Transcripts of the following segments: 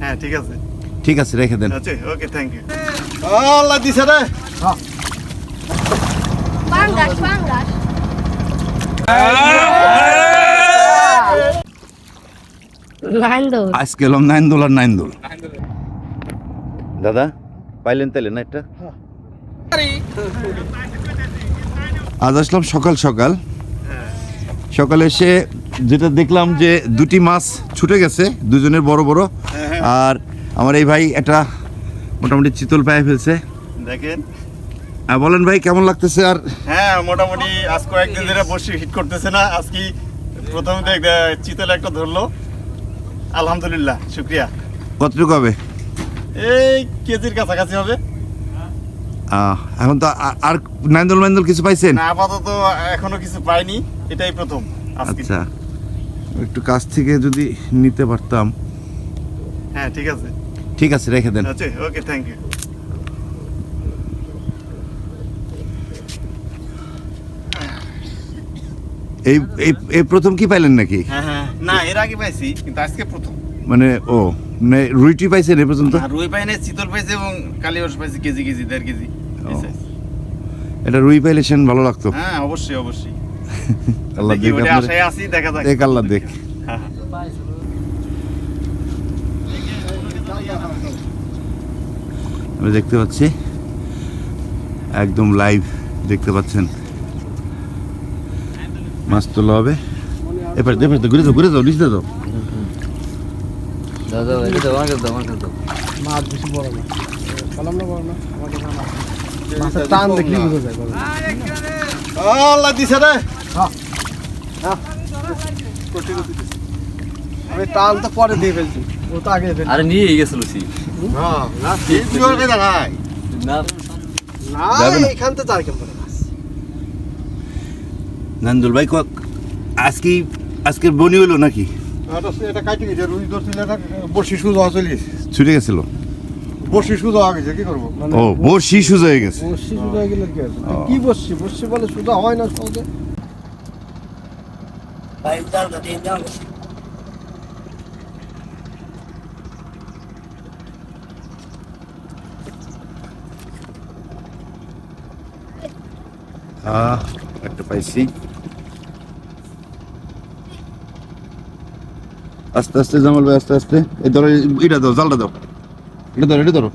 হ্যাঁ ঠিক আছে। ঠিক আছে রেখে দেন। আচ্ছা ওকে থ্যাংক ইউ আল্লাহ দিছে রে। Pangas, pangas. আজকে এলাম নাইন আর নাইন দাদা পাইলেন তাইলে না একটা? আজ আসলাম সকাল সকাল। সকালে এসে যেটা দেখলাম যে দুটি মাছ ছুটে গেছে দুজনের বড় বড়। আর আমার এই ভাই এটা মোটামুটি চিতল পায়ে ফেলছে। দেখেন। বলেন ভাই কেমন লাগতেছে আর? হ্যাঁ মোটামুটি আজ কয়েকদিন ধরে বসে হিট করতেছে না আজকে প্রথম দেখ চিতল একটা ধরলো। আলহামদুলিল্লাহ শুক্রিয়া। কতটুকু হবে? এই কেজির কাছাকাছি হবে। এখন তো আর নাইন্দল মাইন্দল কিছু পাইছেন? না আপাতত এখনও কিছু পাইনি এটাই প্রথম আচ্ছা। একটু কাছ থেকে যদি নিতে পারতাম। হ্যাঁ ঠিক আছে। ঠিক আছে রেখে দেন। আচ্ছা ওকে থ্যাংক ইউ এই এই এই প্রথম কি পাইলেন নাকি? হ্যাঁ না এর আগে পাইছি কিন্তু আজকে প্রথম। মানে ও মানে রুইটি পাইছেন এ পর্যন্ত? রুই পাইনি চিতল পাইছে এবং পাইছে কেজি কেজি দেড় কেজি। এটা রুই পাইলেছেন ভালো লাগতো। হ্যাঁ অবশ্যই অবশ্যই। আল্লাহ দেখ আশায় আছি দেখা যাক। দেখ আল্লাহ দেখ। হ্যাঁ, আমি দেখতে পাচ্ছি। একদম লাইভ দেখতে পাচ্ছেন। মাছ তোলা হবে। এবার এবার তো ঘুরে যাও ঘুরে যাও নিচে যাও দাদা এটা দাও আমাকে দাও আমাকে দাও। মাছ বেশি বড় না। বললাম না বড় না? আমাদের না মাছ। মাছের টান দেখলি বুঝা যায় বড়। আল্লাহ দিছে রে। হ্যাঁ। হ্যাঁ। আমি টান তো পরে দিয়ে ফেলছি। ও তো আগে আরে নিয়ে গেছিল নান্দুল ভাই ক- আজকে আজকের বনি হলো নাকি? এটা বসি সুজা চলে ছুটে গেছিল? বসি সুজা গেছে কি করব ও সুজ হয়ে গেছে। বসি সুজা হয়ে গেলে কি আছে। কি বলে সুজা হয় না সহজে? একটা পাইছি। আস্তে আস্তে জামাল ভাই আস্তে আস্তে। এই ধরো এটা দাও জালটা দাও এটা ধরো এটা ধরো।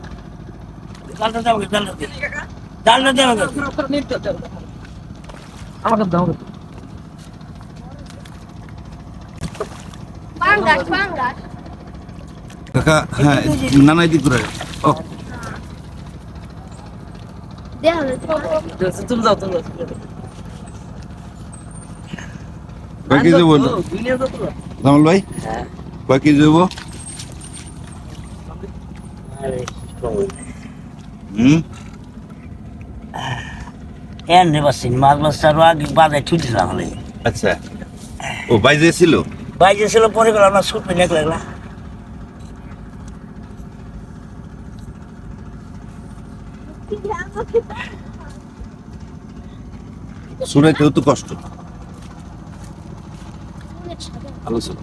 আমাকে দাও. কাকা হ্যাঁ নানাই দিক করে। ও। তুমি যাও তুমি দেবো দুনিয়া যাও তো জামাল ভাই হুম এন নেবাসিন মাছ মাছ চারো আগে বাজায় ছুটেছিলাম আচ্ছা ও বাইজে ছিল পরে গেল আমরা ছুটবে নেক শুনাইতেও তো কষ্ট। আলোচনা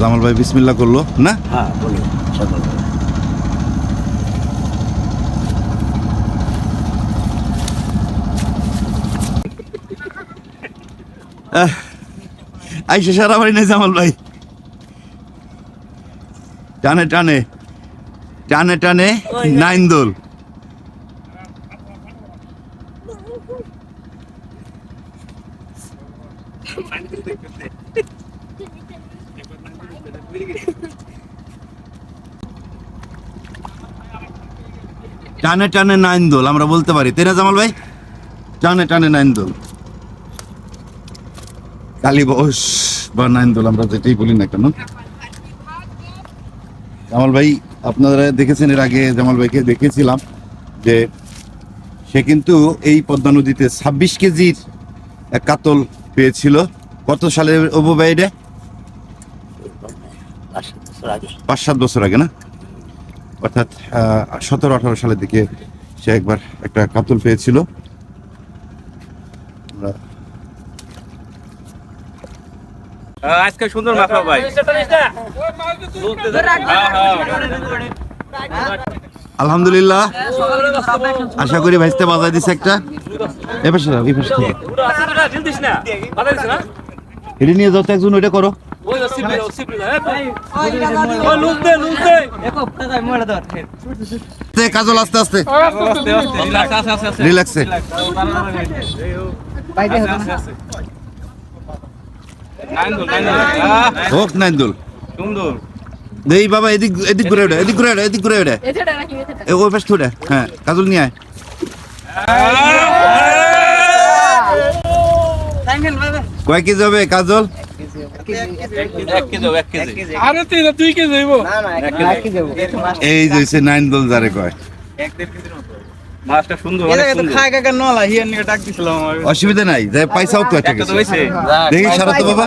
জামাল ভাই বিসমিল্লা করল না? হ্যাঁ বলি আইসে সারা বাড়ি নেই জামাল ভাই। টানে টানে। টানে টানে নাইন দোল। টানে টানে নাইন দোল আমরা বলতে পারি। তাই না জামাল ভাই? টানে টানে নাইন দোল। কালী বস বা নাইন দোল আমরা যেটাই বলি না কেন? জামাল ভাই, আপনারা দেখেছেন এর আগে জামাল ভাইকে দেখেছিলাম যে সে কিন্তু এই পদ্মা নদীতে ছাব্বিশ কেজির কাতল পেয়েছিল। কত সালে অবু পাঁচ সাত বছর আগে না? অর্থাৎ সতেরো আঠারো সালের দিকে সে একবার একটা কাতল পেয়েছিল। আজকে সুন্দর মাখা ভাই। আলহামদুলিল্লাহ। আশা করি ভাইস্তে বাজায় দিছে একটা। এবার সেরা এই পাশে থেকে এটা নিয়ে যাও তো একজন ওইটা করো। কাজল আস্তে আস্তে। রিল্যাক্সে হোক নাইন্দুল। সুন্দর। এই বাবা এদিক এদিক ঘুরে ওটা এদিক ঘুরে ওটা এদিক ঘুরে এ ওই পাশ থেকে হ্যাঁ কাজল নিয়ে আয়। কয় কেজি হবে কাজল? এই যে নাইন দল যারে কয়। মাছটা সুন্দর অসুবিধা নাই যাই পয়সাও তো একটা দেখি সারা তো বাবা।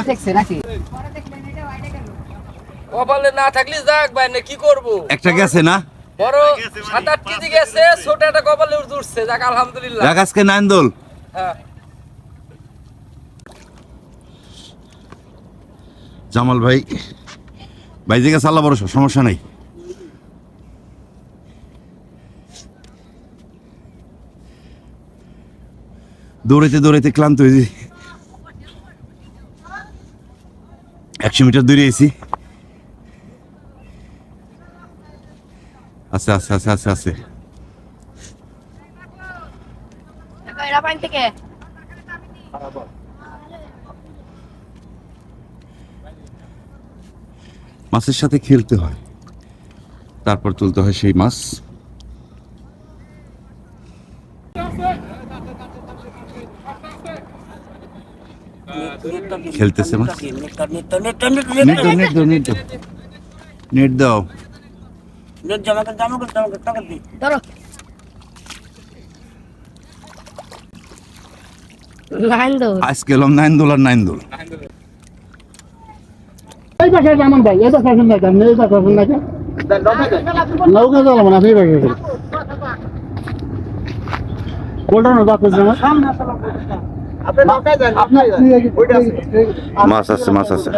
কপালে না থাকলে যাক ভাই না কি করব? একটা গেছে না? বড় সাত আট কেজি গেছে ছোট একটা কপালে উঠছে যাক আলহামদুলিল্লাহ। যাক আজকে নাইন হ্যাঁ। জামাল ভাই ভাই যে গেছে আল্লাহ ভরসা সমস্যা নাই। দৌড়াইতে দৌড়াইতে ক্লান্ত হয়েছি একশো মিটার দৌড়ে এসি আচ্ছা আছে এরা পানি থেকে মাছের সাথে খেলতে হয়। তারপর তুলতে হয় সেই মাছ। খেলতেছে মাছ নেট দাও, নেট দাও, নেট দাও, নেট দাও, নেট দাও নেট দাও নেট দাও। নেট দাও নেট জমা কর, জমা কর, জমা কর, টাকা ধরো। আজকে এলাম নাইন দোল আর নাইন দোল এই পাশে যেমন ভাই এই পাশে আসেন না কেন এই পাশে আসেন না কেন নৌকা চালাবো না পাশে মাছ আছে মাছ আছে।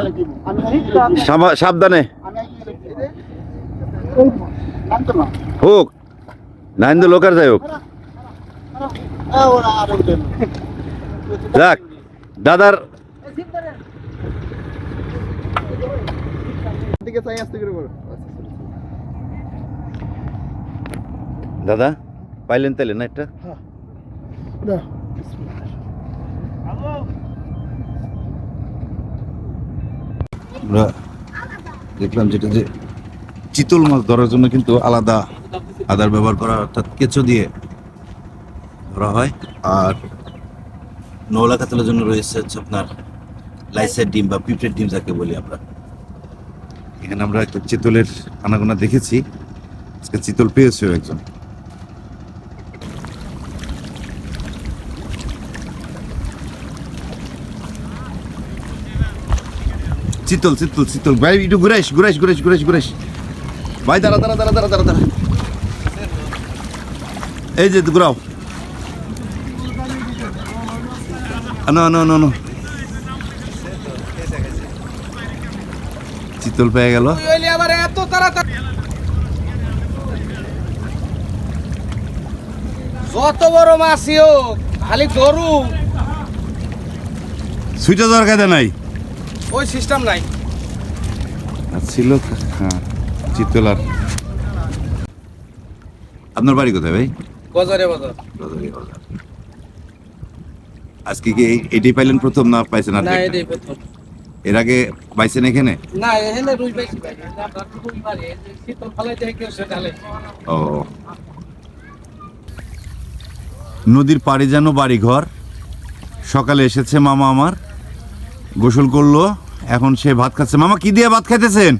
সাবা- সাবধানে। হোক। নাইন দোল হোক। আর যাই হোক যাক দাদার দাদা পাইলেন তাইলে না একটা আমরা দেখলাম যেটা যে চিতল মাছ ধরার জন্য কিন্তু আলাদা আদার ব্যবহার করা, অর্থাৎ কেঁচো দিয়ে ধরা হয়। আর নৌলা কাতলের জন্য রয়েছে হচ্ছে আপনার লাইসের ডিম বা পিঁপড়ের ডিম যাকে বলি আমরা। এখানে আমরা একটা চিতলের আনাগোনা দেখেছি। আজকে চিতল পেয়েছেও একজন। চিতল চিতল চিতল। ভাই একটু ঘুরাইস ঘুরাইস ঘুরাইস ঘুরাইস ঘুরাইস ভাই দাঁড়া দাঁড়া দাঁড়া দাঁড়া দাঁড়া দাঁড়া। এই যে ঘুরাও। নো নো নো নো চিতল পেয়ে গেল। আবার এত তাড়াতাড়ি। যত বড় হোক খালি গরু। সুইটা দরকার নাই। ওই সিস্টেম নাই। আর ছিল হ্যাঁ চিতল আপনার বাড়ি কোথায় ভাই? বাজারে বাজার। বাজারে বাজার। আজকে কি এটাই পাইলেন প্রথম না পাইছেন আর না এটাই প্রথম। এর আগে পাইছেন এখানে? না এখানে রুই পাইছি ভাই। আমরা রুই মারি শীতল ফালাই কেউ সেটা ও। নদীর পাড়ে যেন বাড়ি ঘর সকালে এসেছে মামা আমার গোসল করল। এখন সে ভাত খাচ্ছে। মামা, কি দিয়ে ভাত খাইতেছেন?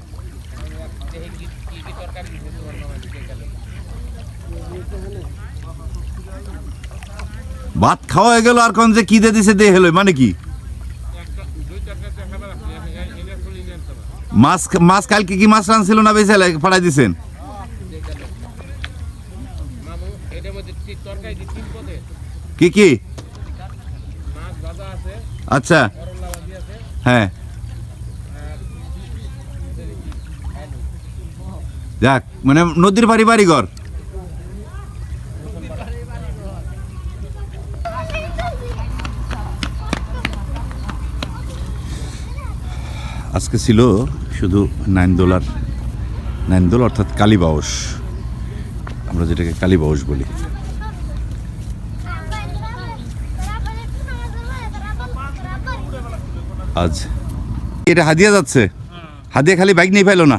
ভাত খাওয়া হয়ে গেল, আর কোন যে কি দিয়ে দিছে দিয়ে হলো মানে কি? মাছ মাছ কালকে কি মাছ রানছিল না বেশি ফাড়াই দিছেন? কি কি? আচ্ছা। হ্যাঁ। যাক মানে নদীর বাড়ি বাড়ি ঘর আজকে ছিল শুধু নাইন ডলার নাইন দোল অর্থাৎ কালীবাউস আমরা যেটাকে কালীবাউস বলি। আজ। এটা হাদিয়া যাচ্ছে। হাদিয়া খালি বাইক নিয়ে পাইলো না।